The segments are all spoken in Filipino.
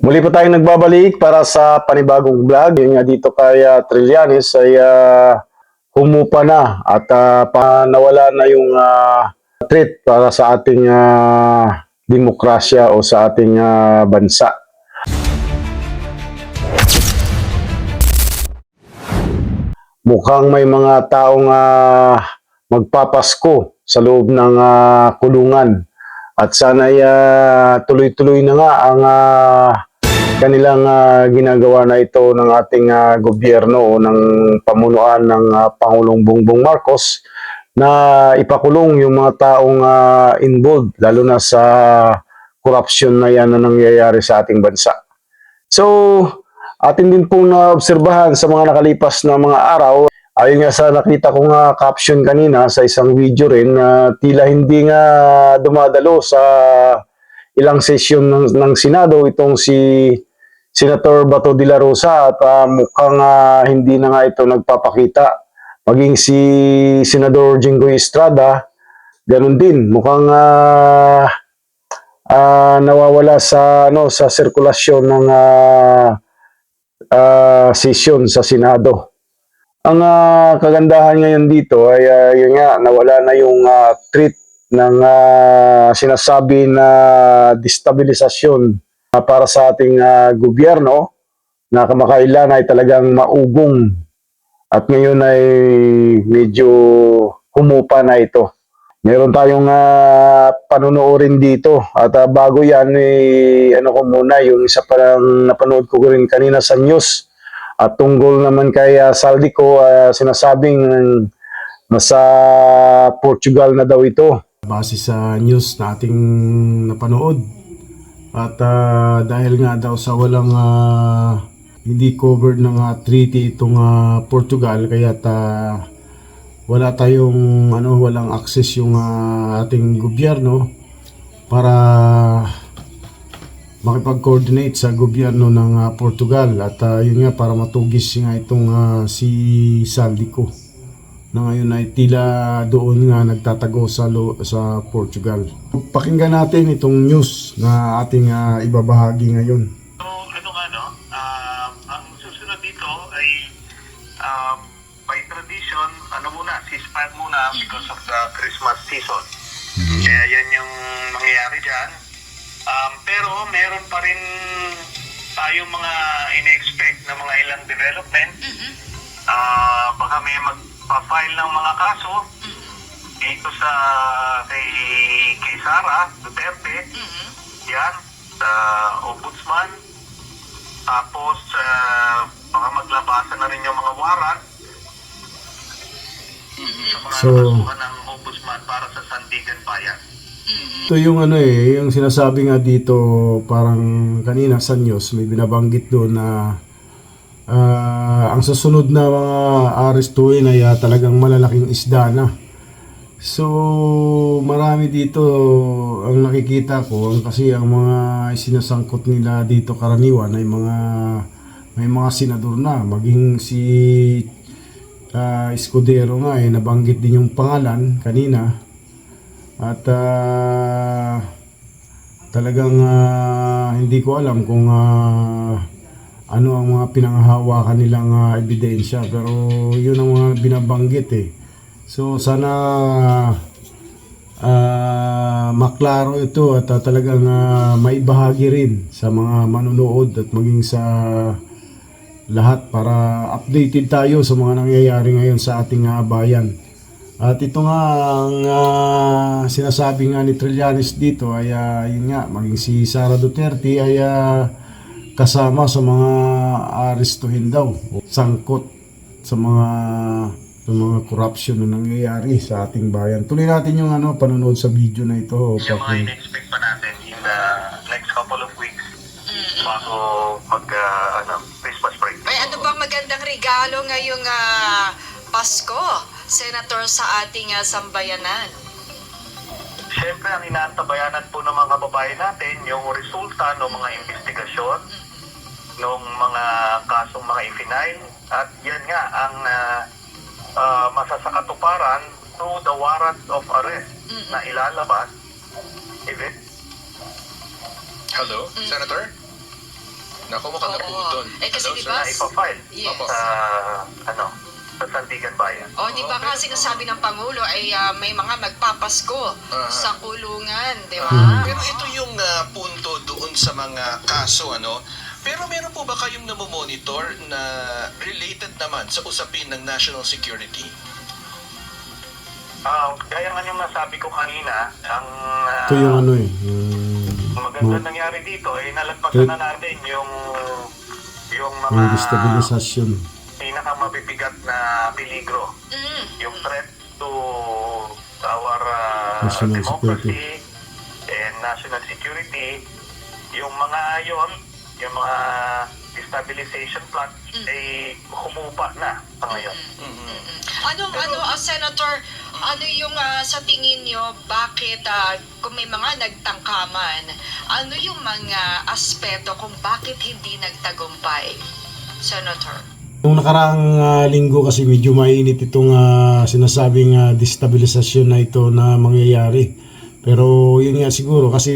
Muli po tayong nagbabalik para sa panibagong vlog. Yun nga dito kay uh, Trillanes ay ah, humupa na at ah, pa nawala na yung ah, threat para sa ating ah, demokrasya o sa ating ah, bansa. Mukhang may mga taong ah, magpapasko sa loob ng ah, kulungan at sana tuloy-tuloy na nga ang ah, kanilang ah, ginagawa na ito ng ating ah, gobyerno ng pamunuan ng ah, Pangulong Bongbong Marcos na ipakulong yung mga taong ah, involved lalo na sa corruption na yan na nangyayari sa ating bansa. So, atin din pong naobserbahan sa mga nakalipas na mga araw Ayon nga sa nakita ko nga caption kanina sa isang video rin na tila hindi nga dumadalo sa ilang sesyon ng, ng Senado itong si Senator Bato de la Rosa at ah, mukhang ah, hindi na nga ito nagpapakita. Maging si Senador Jinggoy Estrada, ganun din. Mukhang ah, ah, nawawala sa ano sa sirkulasyon ng ah, ah, sesyon sa Senado. Ang ah, kagandahan ngayon dito ay ah, yun nga, nawala na yung ah, threat ng ah, sinasabi na destabilisasyon ah, para sa ating ah, gobyerno na kamakailan ay talagang maugong at ngayon ay medyo humupa na ito. Meron tayong uh, panunuorin dito at ah, bago yan eh, ano ko muna yung isa parang napanood ko rin kanina sa news at tungkol naman kay uh, Saldico, uh, sinasabing nasa Portugal na daw ito. Base sa news na ating napanood. At ah, dahil nga daw sa walang ah, hindi covered ng ah, treaty itong ah, Portugal, kaya wala tayong ano walang access yung ah, ating gobyerno para makipag-coordinate sa gobyerno ng ah, Portugal. At ah, yun nga para matugis nga itong ah, si Saldico na ngayon ay tila doon nga nagtatago sa lo- sa Portugal. Pakinggan natin itong news na ating ah, ibabahagi ngayon. So, ano nga, no? Um, ang susunod dito ay um, by tradition, ano muna, ceasefire muna because of the Christmas season. Kaya yan yung mangyayari dyan. Um, pero meron pa rin tayong mga in-expect na mga ilang development. Ah, baka may magpa-file ng mga kaso dito sa kay, kay Sara Duterte. Yan, sa ombudsman. Tapos, uh, baka maglabasan na rin yung mga warrant sa mga So- nakasuhan ng ombudsman para sa Sandigan Bayan. Ito yung ano eh, yung sinasabi nga dito parang kanina sa news may binabanggit doon na ah, ang susunod na mga arestuin ay ah, talagang malalaking isda na. So marami dito ang nakikita ko ang kasi ang mga sinasangkot nila dito karaniwan ay mga may mga senador na maging si ah, Escudero nga eh nabanggit din yung pangalan kanina at ah, talagang ah, hindi ko alam kung ah, ano ang mga pinanghahawakan nilang ah, ebidensya pero yun ang mga binabanggit eh. So sana ah, maklaro ito at ah, talagang ah, maibahagi rin sa mga manonood at maging sa lahat para updated tayo sa mga nangyayari ngayon sa ating ah, bayan. At ito nga ang ah, sinasabi nga ni Trillanes dito ay ah, yun nga maging si Sara Duterte ay ah, kasama sa mga arestuhin daw o sangkot sa mga sa mga corruption na nangyayari sa ating bayan. Tuloy natin yung ano panonood sa video na ito. Yung mga in-expect pa natin in the next couple of weeks bago mag, ah, ano, Christmas break. Ay, ano bang magandang regalo ngayong ah, Pasko, Senator, sa ating ah, sambayanan? Siyempre, ang inaantabayanan po ng mga kababayan natin, yung resulta ng mga investigasyon, ng mga kasong mga ifinail, at yan nga ang uh, uh, masasakatuparan through the warrant of arrest na ilalabas. It? Hello, Senator? Naku, mukhang Oo. naputol. Eh, kasi Hello, di sir. ba? na ipafile Yes. sa, ano, sa Sandigan Bayan. O, di ba Oo, nga pero- sinasabi ng Pangulo ay ah, may mga magpapasko Aha. sa kulungan, di ba? Ah, pero ito yung ah, punto doon sa mga kaso, ano? Pero meron po ba kayong namomonitor na related naman sa usapin ng national security? Ah, gaya nga yung nasabi ko kanina, ang ah, Ito yung ano eh. Yung, maganda mga, nangyari dito ay nalagpasan na natin yung yung mga yung destabilisasyon. pinakamabibigat na peligro. Mm. Yung threat to our uh, National democracy and national security, yung mga yon, yung mga destabilization plot ay humupa na sa ngayon. Anong ano, ah, Senator, ano yung ah, sa tingin nyo, bakit ah, kung may mga nagtangkaman, ano yung mga aspeto kung bakit hindi nagtagumpay? Senator. Nung nakaraang ah, linggo kasi medyo mainit itong ah, sinasabing ah, destabilisasyon na ito na mangyayari. Pero yun nga siguro kasi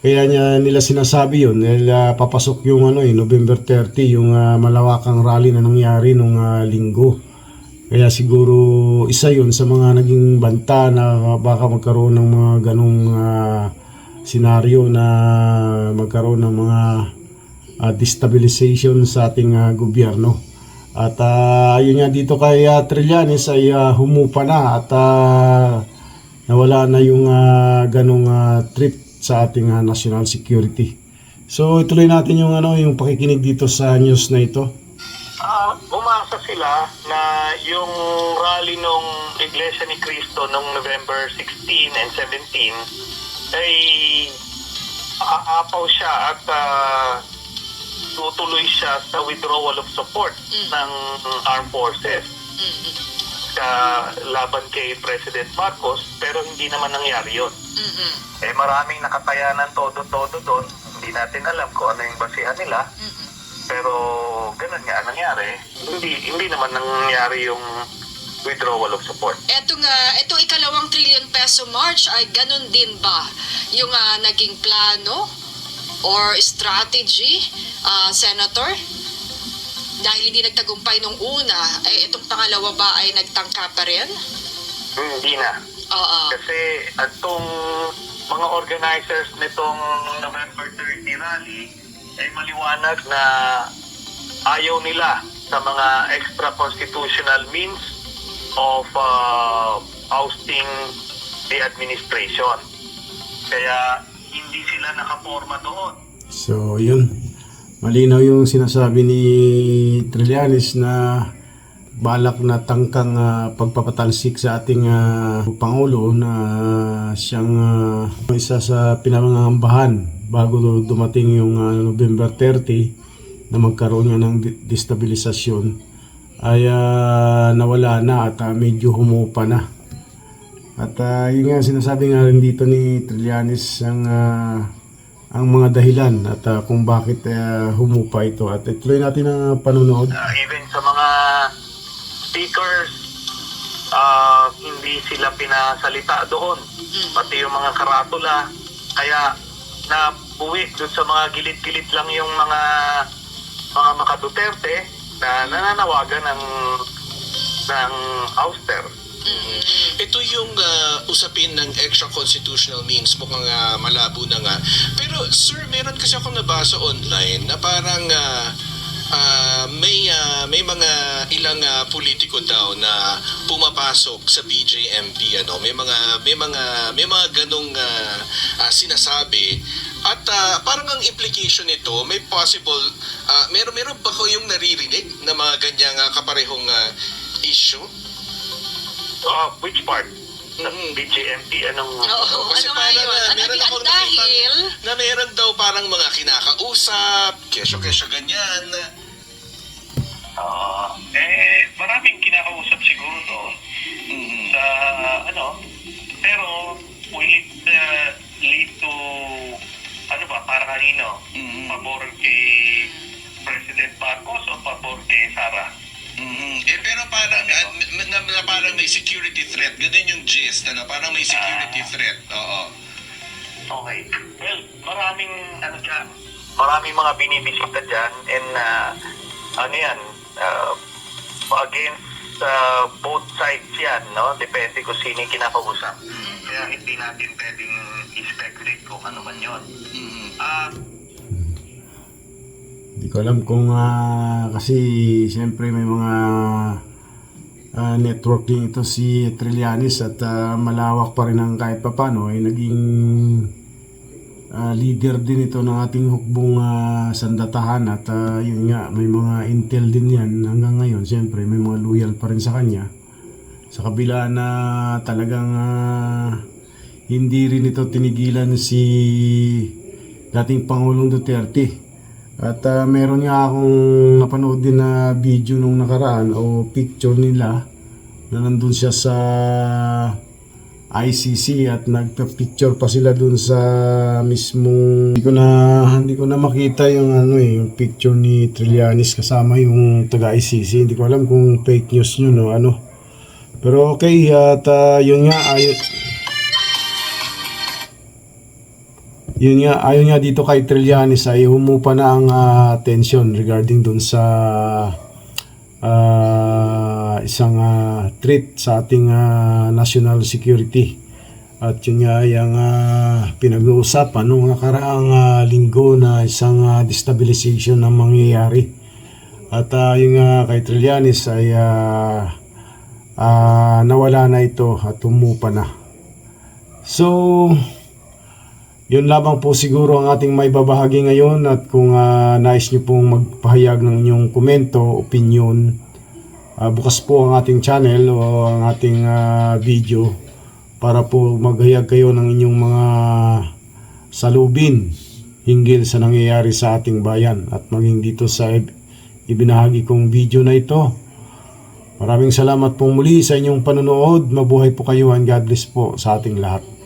kaya niya nila sinasabi yun dahil ah, papasok yung ano eh, November 30 yung ah, malawakang rally na nangyari nung ah, linggo. Kaya siguro isa yun sa mga naging banta na baka magkaroon ng mga ganong ah, senaryo na magkaroon ng mga uh, destabilization sa ating ah, gobyerno. At ah, ayun nga dito kay uh, Trillanes ay ah, humupa na at ah, nawala na yung ah, ganong ah, trip sa ating ah, national security. So ituloy natin yung ano yung pakikinig dito sa news na ito. Ah, umasa sila na yung rally nung Iglesia ni Cristo nung November 16 and 17 ay aapaw siya at ah, tutuloy siya sa withdrawal of support ng armed forces Mm-mm. sa laban kay President Marcos pero hindi naman nangyari yun. Mm-mm. Eh maraming nakatayanan todo-todo doon. Hindi natin alam kung ano yung basihan nila. Mm-mm. Pero ganun nga ang nangyari. Hindi hindi naman nangyari yung withdrawal of support. Eto nga, etong ikalawang trillion peso march ay ganun din ba yung ah, naging plano or strategy, ah, Senator? Dahil hindi nagtagumpay nung una, eh itong pangalawa ba ay nagtangka pa rin? Hindi na. Oo. Kasi atong mga organizers nitong November 30 rally ay maliwanag na ayaw nila sa mga extra constitutional means of uh, ousting the administration. Kaya hindi sila nakaporma doon. So yun. Malinaw yung sinasabi ni Trillanes na balak na tangkang ah, pagpapatalsik sa ating ah, Pangulo na siyang ah, isa sa pinangangambahan bago dumating yung ah, November 30 na magkaroon nga ng de- destabilisasyon ay ah, nawala na at ah, medyo humupa na. At ah, yun nga sinasabi nga rin dito ni Trillanes ang ah, ang mga dahilan at ah, kung bakit ah, humupa ito. At ituloy natin ang panunood. Uh, even sa mga speakers, uh, hindi sila pinasalita doon. Pati yung mga karatula. Kaya nabuwi doon sa mga gilid-gilid lang yung mga mga makaduterte na nananawagan ng ng ouster. Ito yung ah, usapin ng extra constitutional means mukhang ah, malabo na nga. Pero sir, meron kasi akong nabasa online na parang ah, ah, may ah, may mga ilang ah, politiko daw na pumapasok sa BJMP ano. May mga may mga may mga ganong ah, ah, sinasabi at ah, parang ang implication nito may possible ah, meron meron ba ko yung naririnig na mga ganyang ah, kaparehong ah, issue? Uh, which part? Ng Mhm. BJMP, anong... Oo. Kasi ano nga parang yun? na, Ano, meron akong dahil- na meron daw parang mga kinakausap, kesyo-kesyo ganyan. Oo. eh, maraming kinakausap siguro doon. Mhm. sa ano pero will it uh, lead to ano ba para kanino Mhm. pabor kay President Marcos o pabor kay Sara Mhm. Eh, pero parang, ah, na, na, na parang may security threat. Ganun yung gist, ano? Parang may security Ah. threat. Oo. okay well maraming ano dyan marami mga binibisita dyan and uh, ano yan, uh, against uh, both sides yan, no? Depende kung sino yung kinakausap. Kaya hindi natin pwedeng i-speculate kung ano man yun. Ah, Hindi ko alam kung ah, kasi siyempre may mga ah, networking ito si Trillanes at ah, malawak pa rin ang kahit papano ay naging ah, leader din ito ng ating hukbong ah, sandatahan at ah, yun nga may mga intel din yan hanggang ngayon. Siyempre may mga loyal pa rin sa kanya. Sa kabila na talagang ah, hindi rin ito tinigilan si dating Pangulong Duterte at ah, meron nga akong napanood din na video nung nakaraan o picture nila na nandun siya sa ICC at nagpa-picture pa sila dun sa mismong hindi ko na hindi ko na makita yung ano eh yung picture ni Trillanes kasama yung taga ICC hindi ko alam kung fake news yun o ano? Pero okay at ah, yun nga ay yun nga, ayon nga dito kay Trillanes ay humupa na ang ah, tension regarding dun sa ah, isang ah, threat sa ating ah, national security. At yun nga ay ang ah, pinag-uusapan noong nakaraang ah, linggo na isang ah, destabilization na mangyayari. At ah, yung nga kay Trillanes ay ah, ah, nawala na ito at humupa na. So, yun lamang po siguro ang ating may babahagi ngayon at kung ah, nais nyo pong magpahayag ng inyong komento, opinion, ah, bukas po ang ating channel o ang ating ah, video para po maghayag kayo ng inyong mga salubin hinggil sa nangyayari sa ating bayan at maging dito sa ib- ibinahagi kong video na ito. Maraming salamat po muli sa inyong panonood. Mabuhay po kayo and God bless po sa ating lahat.